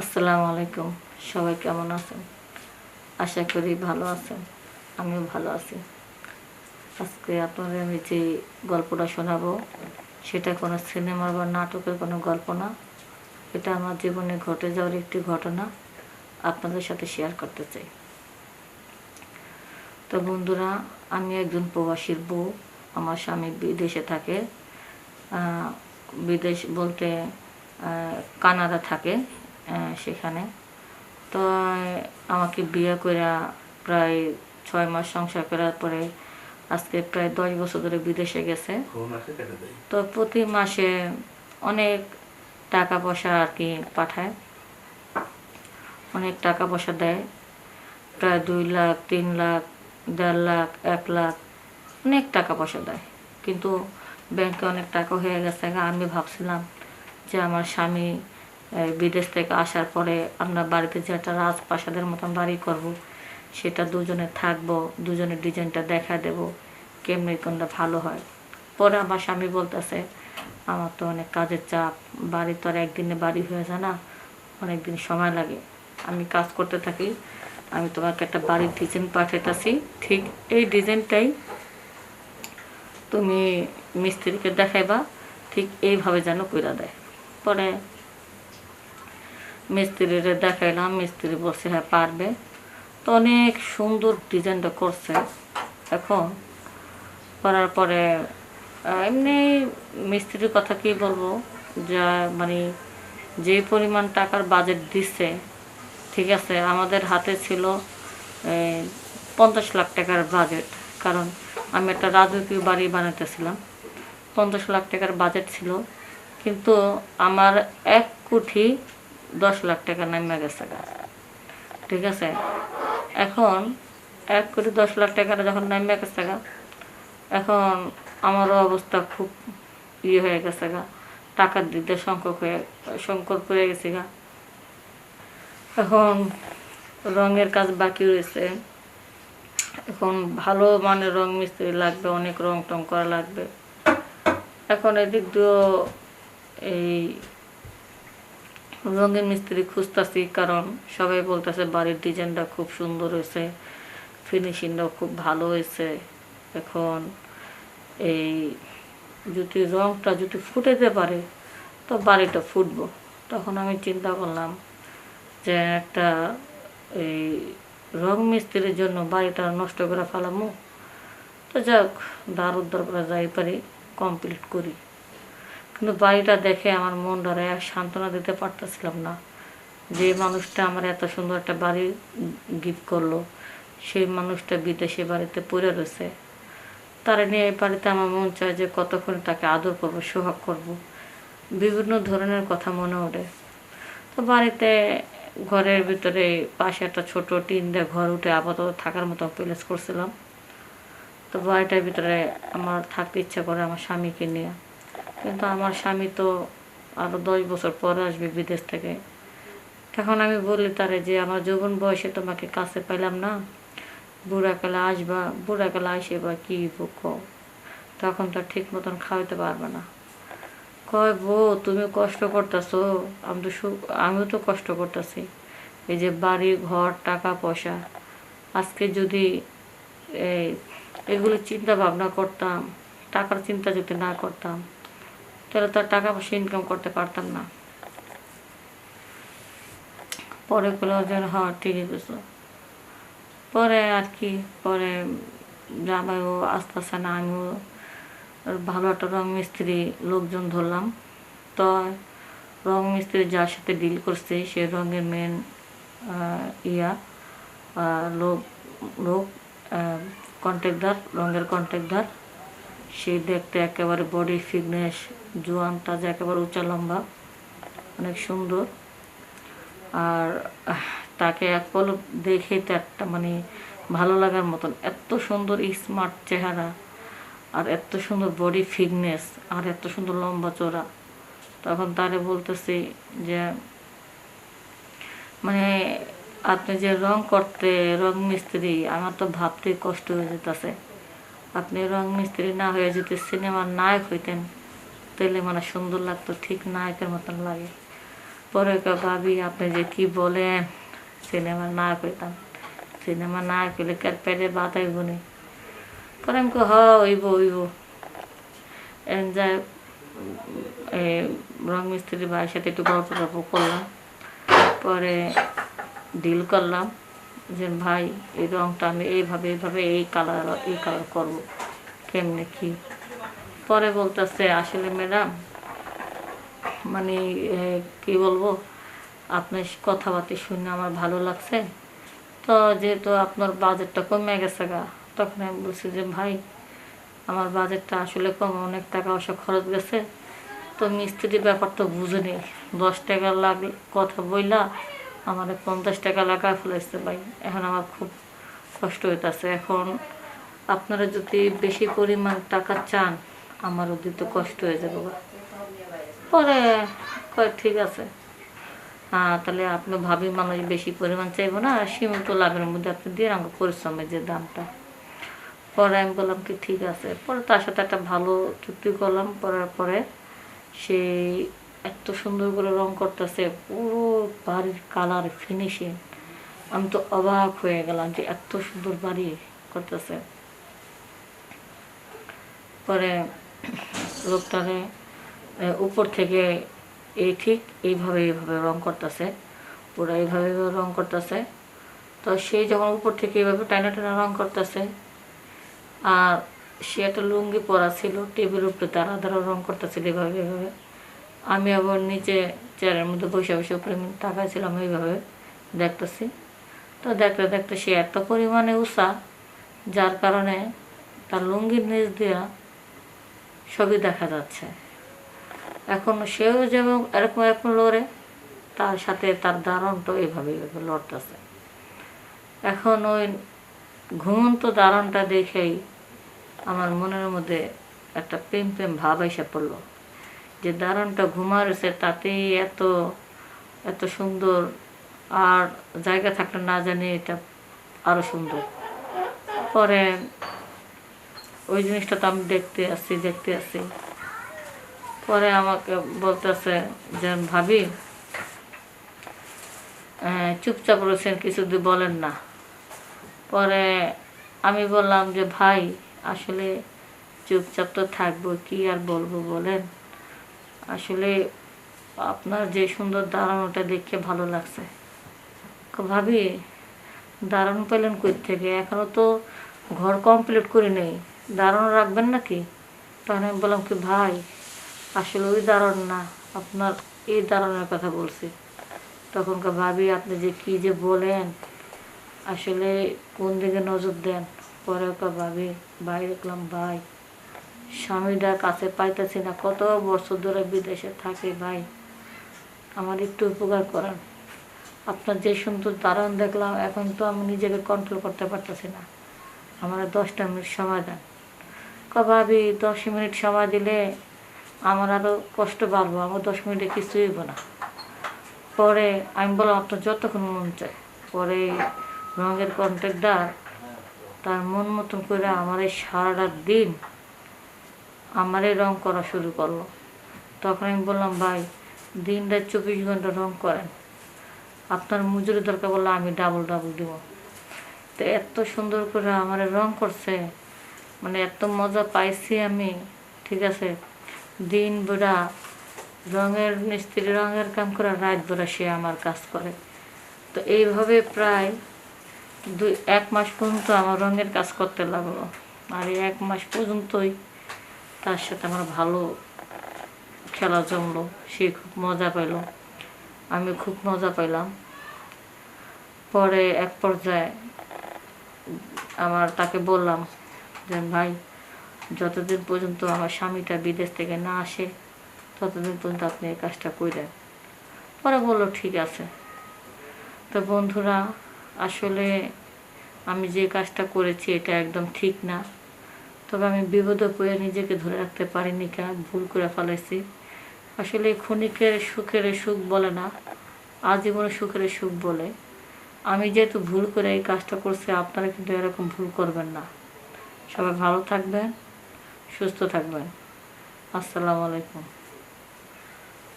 আসসালামু আলাইকুম। সবাই কেমন আছেন? আশা করি ভালো আছেন। আমিও ভালো আছি। আজকে আপনাদের আমি যে গল্পটা শোনাবো, সেটা কোনো সিনেমা বা নাটকের কোনো গল্প না। এটা আমার জীবনে ঘটে যাওয়ার একটি ঘটনা আপনাদের সাথে শেয়ার করতে চাই। তো বন্ধুরা, আমি একজন প্রবাসীর বউ। আমার স্বামী বিদেশে থাকে। বিদেশ বলতে কানাডা থাকে। সেখানে। তো আমাকে বিয়ে করে প্রায় ছয় মাস সংসার করার পরে আজকে প্রায় দশ বছর ধরে বিদেশে গেছে। তো প্রতি মাসে অনেক টাকা পয়সা আর কি পাঠায়। অনেক টাকা পয়সা দেয়। প্রায় দুই লাখ তিন লাখ দেড় লাখ এক লাখ অনেক টাকা পয়সা দেয়। কিন্তু ব্যাংকে অনেক টাকা হয়ে গেছে আমি ভাবছিলাম যে আমার স্বামী বিদেশ থেকে আসার পরে আমরা বাড়িতে যে একটা রাজপ্রাসাদের মতন বাড়ি করব, সেটা দুজনে থাকব, দুজনের ডিজাইনটা দেখা দেব, কেমনি কোনটা ভালো হয়। পরে আমার স্বামী বলতেছে, আমার তো অনেক কাজের চাপ, বাড়ি তো আর একদিনে বাড়ি হয়ে যায় না অনেক দিন সময় লাগে। আমি কাজ করতে থাকি, আমি তোমাকে একটা বাড়ির ডিজাইন পাঠাইতেছি, ঠিক এই ডিজাইনটাই তুমি মিস্ত্রিকে দেখাইবা, ঠিক এইভাবে যেন কইরা দেয়। পরে মিস্ত্রিরে দেখাইলাম মিস্ত্রি বলছে হ্যাঁ পারবে। তো অনেক সুন্দর ডিজাইনটা করছে। এখন করার পরে এমনি মিস্ত্রির কথা কি বলব? যা মানে যে পরিমাণ টাকার বাজেট দিচ্ছে, ঠিক আছে, আমাদের হাতে ছিল পঞ্চাশ লাখ টাকার বাজেট কারণ আমি একটা রাজকীয় বাড়ি বানাতেছিলাম পঞ্চাশ লাখ টাকার বাজেট ছিল। কিন্তু আমার এক কোটি দশ লাখ টাকা নেমে গেছে ঠিক আছে? এখন এক কোটি দশ লাখ টাকাটা যখন নেমে গেছে এখন আমারও অবস্থা খুব ইয়ে হয়ে গেছে গা। টাকার দিক দিয়ে সংকট হয়ে সংকট পড়ে গেছে গা। এখন রঙের কাজ বাকি রয়েছে। এখন ভালো মানের রং মিস্ত্রি লাগবে, অনেক রং টং করা লাগবে। এখন এদিক দিয়েও এই রঙের মিস্ত্রি খুঁজতেছি, কারণ সবাই বলতেছে বাড়ির ডিজাইনটা খুব সুন্দর হয়েছে ফিনিশিংটাও খুব ভালো হয়েছে। এখন এই যদি রংটা যদি ফুটেতে পারে, তো বাড়িটা ফুটবো। তখন আমি চিন্তা করলাম যে একটা এই রং মিস্ত্রির জন্য বাড়িটা নষ্ট করে ফেলামো। তো যাক দ্বার উদ্ধার করে যাই পারি কমপ্লিট করি। কিন্তু বাড়িটা দেখে আমার মনটারে এক সান্ত্বনা দিতে পারতেছিলাম না। যে মানুষটা আমার এত সুন্দর একটা বাড়ি গিফট করল, সেই মানুষটা বিদেশে বাড়িতে পড়ে রয়েছে। তারা নিয়ে এই বাড়িতে আমার মন চায় যে কতক্ষণ তাকে আদর করব, সোহাগ করব। বিভিন্ন ধরনের কথা মনে ওঠে। তো বাড়িতে ঘরের ভিতরে পাশে একটা ছোট টিন দিয়ে ঘর উঠে আপাতত থাকার মতো প্লেস করছিলাম। তো বাড়িটার ভিতরে আমার থাকতে ইচ্ছা করে আমার স্বামীকে নিয়ে। কিন্তু আমার স্বামী তো আরও দশ বছর পরে আসবে বিদেশ থেকে। তখন আমি বলি তারে যে, আমার যৌবন বয়সে তোমাকে কাছে পাইলাম না। বুড়াকালে আসবা বুড়াকালে আসে বা কী কও। তখন তো ঠিক মতন খাওয়াইতে পারবে না। কয়, বউ, তুমি কষ্ট করতেছো। আমি তো সু, আমিও তো কষ্ট করতেছি। এই যে বাড়ি, ঘর, টাকা, পয়সা। আজকে যদি এগুলো চিন্তা ভাবনা করতাম, টাকার চিন্তা যদি না করতাম তাহলে তো আর টাকা পয়সা ইনকাম করতে পারতাম না। পরে করলেও যেন হ্যাঁ ঠিকই কিছু পরে আর কি, পরে জামাইও আস্তে আস্তে না, আমিও ভালো একটা রং মিস্ত্রি লোকজন ধরলাম। তো রং মিস্ত্রি যার সাথে ডিল করছে, সে রঙের মেন ইয়া লোক লোক কন্ট্রাক্টর রঙের কন্ট্রাক্টর সে দেখতে একেবারে বডি ফিটনেস জোয়ান, তাজা, একেবারে উঁচা লম্বা, অনেক সুন্দর। আর তাকে এক পল দেখেই তো একটা মানে ভালো লাগার মতন। এত সুন্দর স্মার্ট চেহারা, আর এত সুন্দর বডি ফিটনেস আর এত সুন্দর লম্বা চওড়া। তখন তারে বলতেছি যে মানে আপনি যে রং করতে, রং মিস্ত্রি, আমার তো ভাবতেই কষ্ট হয়ে যেতেছে। আপনি রং মিস্ত্রি না হয়ে যদি সিনেমার নায়ক হইতেন তাহলে মানে সুন্দর লাগতো, ঠিক নায়কের মতন লাগে। পরে ভাবি, আপনি যে কি বলেন, সিনেমার না হইতাম। সিনেমা না পেলে কার পেটে বাতাই বনে পরে আমি হ এন যায় এই রং মিস্ত্রি ভাইয়ের সাথে একটু গল্প টল্প করলাম। পরে ডিল করলাম। যে, ভাই, এই রঙটা আমি এইভাবে এইভাবে, এই কালার এই কালার করব। কেমনে কি? পরে বলতেছে, আসলে ম্যাডাম মানে কি বলব, আপনার কথাবার্তা শুনে আমার ভালো লাগছে। তো যেহেতু আপনার বাজেটটা কমে গেছে গা, তখন আমি বলছি যে, ভাই, আমার বাজেটটা আসলে কম, অনেক টাকা পয়সা খরচ গেছে। তো মিস্ত্রির ব্যাপারটা বুঝে নেই। দশ টাকা লাগে কথা বইলা আমার পঞ্চাশ টাকা লাগা ফেলাইছে ভাই এখন আমার খুব কষ্ট হইতাছে। এখন আপনারা যদি বেশি পরিমাণ টাকা চান আমার আমারও দিতে কষ্ট হয়ে যাবে। পরে কয়, ঠিক আছে। হ্যাঁ তাহলে আপনি ভাবি মানুষ বেশি পরিমাণ চাইব না, সীমিত লাভের মধ্যে আপনি দিয়ে আমাকে পরিশ্রমের যে দামটা। পরে আমি বললাম কি ঠিক আছে। পরে তার সাথে একটা ভালো চুক্তি করলাম। করার পরে সে এত সুন্দর করে রং করতেছে, পুরো বাড়ির কালার ফিনিশিং আমি তো অবাক হয়ে গেলাম যে এত সুন্দর বাড়ি করতেছে। পরে লোকটারে উপর থেকে এই ঠিক এইভাবে এইভাবে রং করতেছে, পুরো এইভাবে রং করতেছে। তো সেই যখন উপর থেকে এইভাবে টানা টানা রং করতেছে, আর সে একটা লুঙ্গি পরা ছিল, টেবিলের উপরে তারা দাঁড়া রং করতেছিল এভাবে এইভাবে। আমি আবার নিচে চেয়ারের মধ্যে বসে বসে উপরে তাকাইছিলাম এইভাবে দেখতেছি। তো দেখতে দেখতে সে এত পরিমাণে উষা যার কারণে তার লুঙ্গির নিচ দিয়া সবই দেখা যাচ্ছে। এখন সেও যেমন এরকম এরকম লড়ে, তার সাথে তার দারণটাও এইভাবে এইভাবে লড়তেছে। এখন ওই ঘুমন্ত দারণটা দেখেই আমার মনের মধ্যে একটা প্রেম প্রেম ভাব এসে পড়ল। যে দারণটা ঘুমা রয়েছে, তাতেই এত এত সুন্দর। আর জায়গা থাকলে না জানি এটা আরও সুন্দর। পরে ওই জিনিসটা তো আমি দেখতে আসছি দেখতে আসছি। পরে আমাকে বলতেছে যে, ভাবি চুপচাপ রয়েছেন, কিছু বলেন না। পরে আমি বললাম যে, ভাই, আসলে চুপচাপ তো থাকব, কি আর বলব বলেন? আসলে আপনার যে সুন্দর দাঁড়ানোটা দেখে ভালো লাগছে। ভাবি, দাঁড়ানো পেলেন কই থেকে এখনও তো ঘর কমপ্লিট করে নেই। দাঁড়ানো রাখবেন নাকি? তখন আমি বললাম কি, ভাই, আসলে ওই দাঁড়ান না। আপনার এই দাঁড়ানোর কথা বলছি। তখনকার ভাবি, আপনি যে কি যে বলেন, আসলে কোন দিকে নজর দেন? পরে ভাবি ভাই দেখলাম ভাই স্বামীটা কাছে পাইতেছি না। কত বছর ধরে বিদেশে থাকে ভাই। আমার একটু উপকার করেন। আপনার যে সুন্দর দারুণ দেখলাম, এখন তো আমি নিজেকে কন্ট্রোল করতে পারতেছি না। আমার দশটা মিনিট সময় দেন। ক ভাবি, দশ মিনিট সময় দিলে আমার আরও কষ্ট বাড়বো। আমার দশ মিনিটে কিছুই হইব না। পরে আমি বললাম, আপনার যতক্ষণ মন চায়। পরে রঙের কন্ট্রাক্টর তার মন মতন করে আমার এই সারাটা দিন আমার এই রং করা শুরু করল। তখন আমি বললাম, ভাই দিনটা চব্বিশ ঘণ্টা রং করেন। আপনার মজুরি দরকার বললে আমি ডাবল ডাবল দিব। তো এত সুন্দর করে আমার রং করছে মানে এত মজা পাইছি আমি, ঠিক আছে? দিন বেড়া রঙের, মিস্ত্রি রঙের কাম করে রাত বেড়া সে আমার কাজ করে। তো এইভাবে প্রায় দুই, এক মাস পর্যন্ত আমার রঙের কাজ করতে লাগল। আর এক মাস পর্যন্তই তার সাথে আমার ভালো খেলা জমলো, সে খুব মজা পেল আমি খুব মজা পেলাম পরে এক পর্যায়ে আমার তাকে বললাম যে, ভাই, যতদিন পর্যন্ত আমার স্বামীটা বিদেশ থেকে না আসে, ততদিন পর্যন্ত আপনি এই কাজটা করেন পরে বলল, ঠিক আছে। তো বন্ধুরা, আসলে আমি যে কাজটা করেছি, এটা একদম ঠিক না। তবে আমি বিপদে পড়ে নিজেকে ধরে রাখতে পারিনি কেন? ভুল করে ফেলেছি আসলে ক্ষণিকের সুখের সুখ বলে না, আজীবনের সুখের সুখ বলে। আমি যেহেতু ভুল করে এই কাজটা করছি, আপনারা কিন্তু এরকম ভুল করবেন না। সবাই ভালো থাকবেন, সুস্থ থাকবেন। আসসালামু আলাইকুম।